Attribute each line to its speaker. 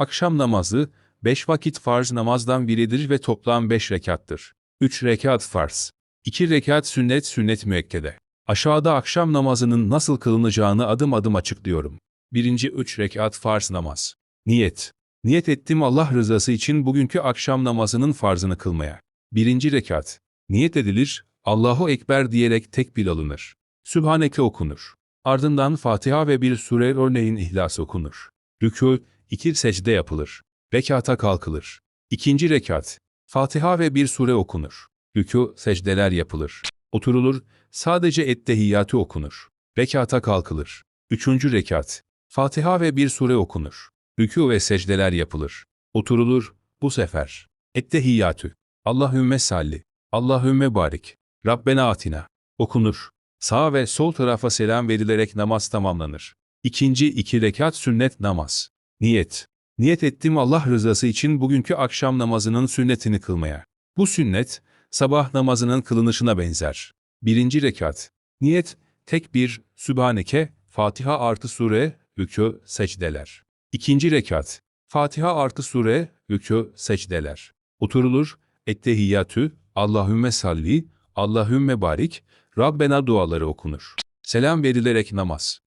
Speaker 1: Akşam namazı, beş vakit farz namazdan biridir ve toplam beş rekattır. Üç rekat farz. İki rekat sünnet sünnet müekkede. Aşağıda akşam namazının nasıl kılınacağını adım adım açıklıyorum. Birinci üç rekat farz namaz. Niyet. Niyet ettim Allah rızası için bugünkü akşam namazının farzını kılmaya. Birinci rekat. Niyet edilir, Allahu Ekber diyerek tekbir alınır. Sübhaneke okunur. Ardından Fatiha ve bir sure örneğin İhlas okunur. Rükû, iki secde yapılır. Rekata kalkılır. İkinci rekat. Fatiha ve bir sure okunur. Rükû, secdeler yapılır. Oturulur, sadece ettehiyyatı okunur. Rekata kalkılır. Üçüncü rekat. Fatiha ve bir sure okunur. Rükû ve secdeler yapılır. Oturulur, bu sefer. Ettehiyyatü. Allahümme salli. Allahümme barik. Rabbena atina. Okunur. Sağ ve sol tarafa selam verilerek namaz tamamlanır. İkinci iki rekat sünnet namaz. Niyet. Niyet ettim Allah rızası için bugünkü akşam namazının sünnetini kılmaya. Bu sünnet, sabah namazının kılınışına benzer. Birinci rekat. Niyet, tek bir, Sübhaneke, Fatiha artı sure, rükû, secdeler. İkinci rekat. Fatiha artı sure, rükû, secdeler. Oturulur, ettehiyyatü, Allahümme salli, Allahümme barik, Rabbena duaları okunur. Selam verilerek namaz.